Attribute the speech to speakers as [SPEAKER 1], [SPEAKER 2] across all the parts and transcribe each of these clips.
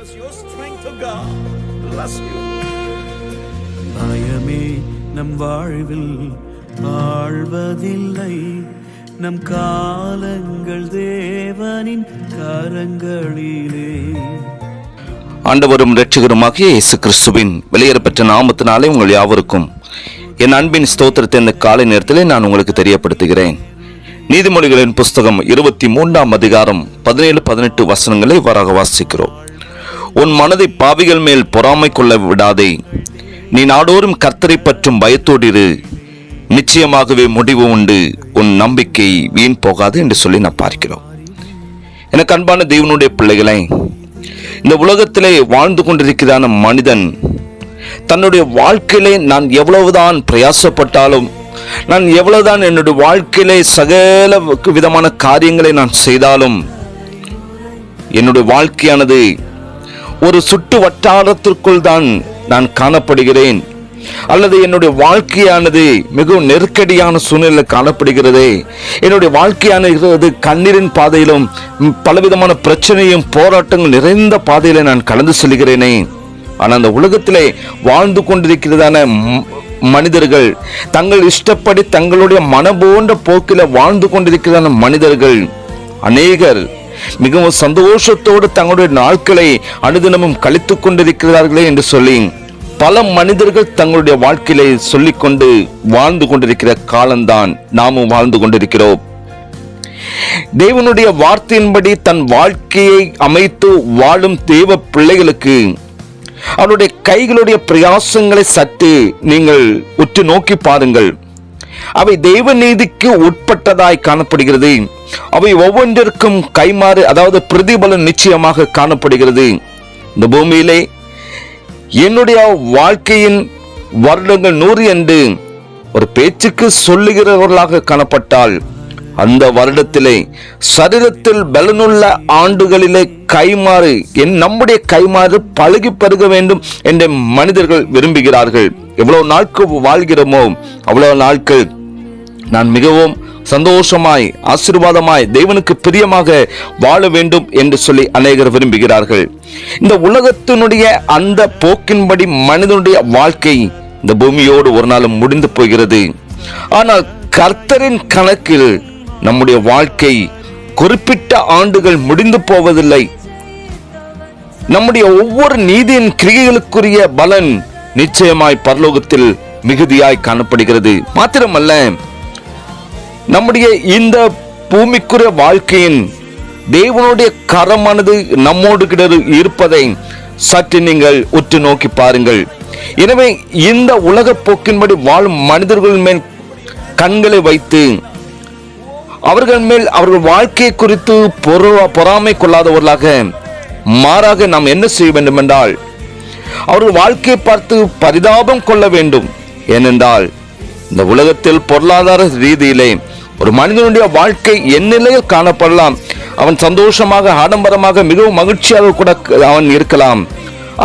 [SPEAKER 1] was your strength, God. Bless you.
[SPEAKER 2] பயமே நம் வாழ்வில் ஆழ்வதில்லை நம் காலங்கள் தேவனின் கரங்களிலே
[SPEAKER 3] ஆண்டவரும் இரட்சகருமாகிய இயேசு கிறிஸ்துவின் வெளியேறப்பெற்ற நாமத்தினாலே உங்கள் யாவருக்கும் என் அன்பின் ஸ்தோத்திரத்தை இந்த காலை நேரத்திலே நான் உங்களுக்கு தெரியப்படுத்துகிறேன் நீதிமொழிகளின் புஸ்தகம் இருபத்தி மூன்றாம் அதிகாரம் பதினேழு பதினெட்டு வசனங்களை இவ்வாறாக வாசிக்கிறோம் உன் மனதை பாவிகள் மேல் பொறாமை கொள்ள விடாதே. நீ நாடோறும் கர்த்தரை பற்றும் பயத்தோடிரு நிச்சயமாகவே முடிவு உண்டு. உன் நம்பிக்கை வீண் போகாது என்று சொல்லி நான் பார்க்கிறோம். எனக்கு அன்பான தெய்வனுடைய பிள்ளைகளை இந்த உலகத்திலே வாழ்ந்து கொண்டிருக்கிறான மனிதன் தன்னுடைய வாழ்க்கையிலே நான் எவ்வளவுதான் பிரயாசப்பட்டாலும் நான் எவ்வளவுதான் என்னுடைய வாழ்க்கையிலே சகல விதமான காரியங்களை நான் செய்தாலும் என்னுடைய வாழ்க்கையானது ஒரு சுட்டு வட்டாரத்திற்குள் தான் நான் காணப்படுகிறேன். அல்லது என்னுடைய வாழ்க்கையானது மிகவும் நெருக்கடியான சூழ்நிலை காணப்படுகிறது. என்னுடைய வாழ்க்கையானது கண்ணீரின் பாதையிலும் பலவிதமான பிரச்சனையும் போராட்டங்கள் நிறைந்த பாதையில நான் கலந்து செல்கிறேனே. ஆனால் அந்த உலகத்திலே வாழ்ந்து கொண்டிருக்கிறதான மனிதர்கள் தங்கள் இஷ்டப்படி தங்களுடைய மனபோன்ற போன்ற போக்கில வாழ்ந்து கொண்டிருக்கிறதான மனிதர்கள் அநேகர் மிகவும் சந்தோஷத்தோடு தங்களுடைய நாட்களை அனுதினமும் கழித்துக் கொண்டிருக்கிறார்களே என்று சொல்லி பல மனிதர்கள் தங்களுடைய வாழ்க்கையிலே சொல்லிக்கொண்டு வாழ்ந்து கொண்டிருக்கிற காலம்தான் நாமும் வாழ்ந்து கொண்டிருக்கிறோம். தேவனுடைய வார்த்தையின்படி தன் வாழ்க்கையை அமைத்து வாழும் தேவ பிள்ளைகளுக்கு அவருடைய கைகளுடைய பிரயாசங்களை சற்று நீங்கள் உற்று நோக்கி பாருங்கள். அவை தெய்வ நீதிக்கு உட்பட்டதாய் காணப்படுகிறது. அவை ஒவ்வொன்றிற்கும் கைமாறு அதாவது பிரதிபலன் நிச்சயமாக காணப்படுகிறது. இந்த பூமியிலே என்னுடைய வாழ்க்கையின் வருடங்கள் நூறு என்று ஒரு பேச்சுக்கு சொல்லுகிறவர்களாக காணப்பட்டால் அந்த வருடத்திலே சரீரத்தில் பலனுள்ள ஆண்டுகளிலே கைமாறு என் நம்முடைய கைமாறு பழகி பெருக வேண்டும் என்று மனிதர்கள் விரும்புகிறார்கள். எவ்வளவு நாட்கள் வாழ்கிறோமோ அவ்வளவு நாட்கள் நான் மிகவும் சந்தோஷமாய் ஆசீர்வாதமாய் தேவனுக்கு பிரியமாக வாழ வேண்டும் என்று சொல்லி அநேகர் விரும்புகிறார்கள். இந்த உலகத்தினுடைய அந்த போக்கின்படி மனிதனுடைய வாழ்க்கை இந்த பூமியோடு ஒரு நாள் முடிந்து போகிறது. ஆனால் கர்த்தரின் கணக்கில் நம்முடைய வாழ்க்கை குறிப்பிட்ட ஆண்டுகள் முடிந்து போவதில்லை. நம்முடைய ஒவ்வொரு நீதியின் கிரியைகளுக்குரிய பலன் நிச்சயமாய் பரலோகத்தில் மிகுதியாய் காணப்படுகிறது. மாத்திரமல்ல நம்முடைய இந்த பூமிக்குரிய வாழ்க்கையின் தேவனுடைய கரமானது நம்மோடு கிட்ட இருப்பதை சற்று நீங்கள் உற்று நோக்கி பாருங்கள். எனவே இந்த உலக போக்கின்படி வாழும் மனிதர்கள் மேல் கண்களை வைத்து அவர்கள் மேல் அவர்கள் வாழ்க்கையை குறித்து பொறாமை கொள்ளாதவர்களாக மாறாக நாம் என்ன செய்ய வேண்டும் என்றால் அவர்கள் வாழ்க்கையை பார்த்து பரிதாபம் கொள்ள வேண்டும். ஏனென்றால் இந்த உலகத்தில் பொருளாதார ரீதியிலே ஒரு மனிதனுடைய வாழ்க்கை என் நிலையில் காணப்படலாம். அவன் சந்தோஷமாக ஆடம்பரமாக மிகவும் மகிழ்ச்சியாக கூட அவன் இருக்கலாம்.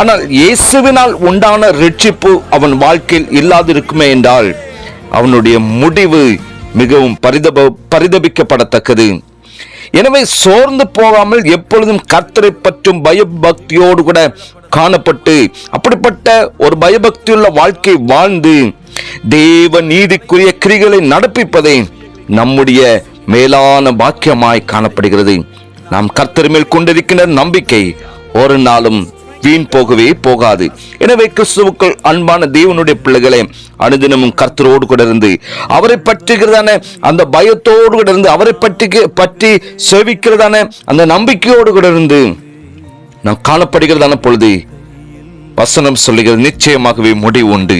[SPEAKER 3] ஆனால் இயேசுவினால் உண்டான ரட்சிப்பு அவன் வாழ்க்கையில் இல்லாதிருக்குமே என்றால் அவனுடைய முடிவு மிகவும் பரிதப பரிதபிக்கப்படத்தக்கது. எனவே சோர்ந்து போகாமல் எப்பொழுதும் கர்த்தரை பற்றும் பயபக்தியோடு கூட காணப்பட்டு அப்படிப்பட்ட ஒரு பயபக்தியுள்ள வாழ்க்கை வாழ்ந்து தேவ நீதிக்குரிய கிரிகளை நடப்பிப்பதே நம்முடைய மேலான பாக்கியமாய் காணப்படுகிறது. நாம் கர்த்தர் மேல் கொண்டிருக்கின்ற நம்பிக்கை ஒரு நாளும் வீண் போகவே போகாது. எனவே கிறிஸ்துவுக்குள் அன்பான தேவனுடைய பிள்ளைகளே அனுதினமும் கர்த்தரோடு கூட இருந்து அவரை பற்றுகிறதான அந்த பயத்தோடு கூட இருந்து அவரை பற்றி பற்றி சேவிக்கிறதான அந்த நம்பிக்கையோடு கூட இருந்து நாம் காணப்படுகிறதான பொழுது வசனம் சொல்லுகிறது நிச்சயமாகவே முடிவு உண்டு.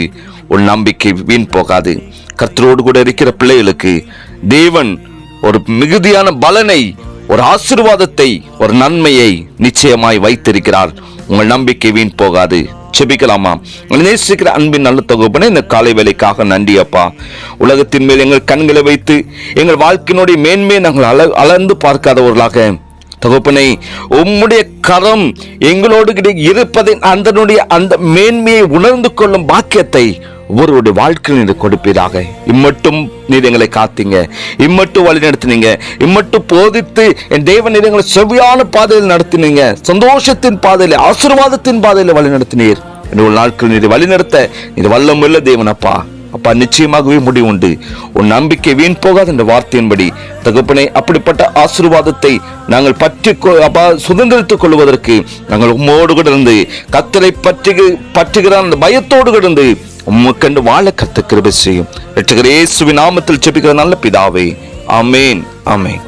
[SPEAKER 3] உன் நம்பிக்கை வீண் போகாது. கர்த்தரோடு கூட இருக்கிற பிள்ளைகளுக்கு தேவன் ஒரு மிகுதியான பலனை ஒரு ஆசீர்வாதத்தை ஒரு நன்மையை நிச்சயமாய் வைத்திருக்கிறார். உங்கள் நம்பிக்கை வீண் போகாது. செபிக்கலாமா? நேசிக்கிற அன்பின் நல்ல தொகுப்பனே இந்த காலை வேலைக்காக நன்றி அப்பா. உலகத்தின் மேல் எங்கள் கண்களை வைத்து எங்கள் வாழ்க்கையினுடைய மேன்மையை நாங்கள் அள அளந்து பார்க்காதவர்களாக. தகப்பனை உம்முடைய கரம் எங்களோடு கிடை- இருப்பதை அதனுடைய அந்த மேன்மையை உணர்ந்து கொள்ளும் பாக்கியத்தை ஒவ்வொருவருடைய வாழ்க்கையில் நீர் கொடுப்பீராக. இம்மட்டும் நீர் எங்களை காத்தீங்க. இம்மட்டும் வழி நடத்தினீங்க. இம்மட்டும் போதித்து என் தேவன் நீர் எங்களை செவ்வியான பாதையில் நடத்தினீங்க. சந்தோஷத்தின் பாதையில் ஆசீர்வாதத்தின் பாதையில் வழி நடத்தினீர். என்னோட நாட்கள் நீர் வழி நடத்த. நீர் வல்லமுள்ள தேவனப்பா. அப்பா நிச்சயமாகவே முடிவு உண்டு. உன் நம்பிக்கை வீண் போகாத என்ற வார்த்தையின்படி தகப்பனே அப்படிப்பட்ட ஆசீர்வாதத்தை நாங்கள் பற்றி கொ- அப்பா சுதந்திரித்துக் கொள்வதற்கு நாங்கள் உம்மோடு கிடந்து கத்தரை பற்றி பற்றுகிற அந்த பயத்தோடு கிடந்து உம்முக்கண்டு வாழ கத்து கிருபை செய்யும். ரட்சகர் இயேசுவின் நாமத்தில் செபிக்கிற நல்ல பிதாவே. அமேன் அமேன்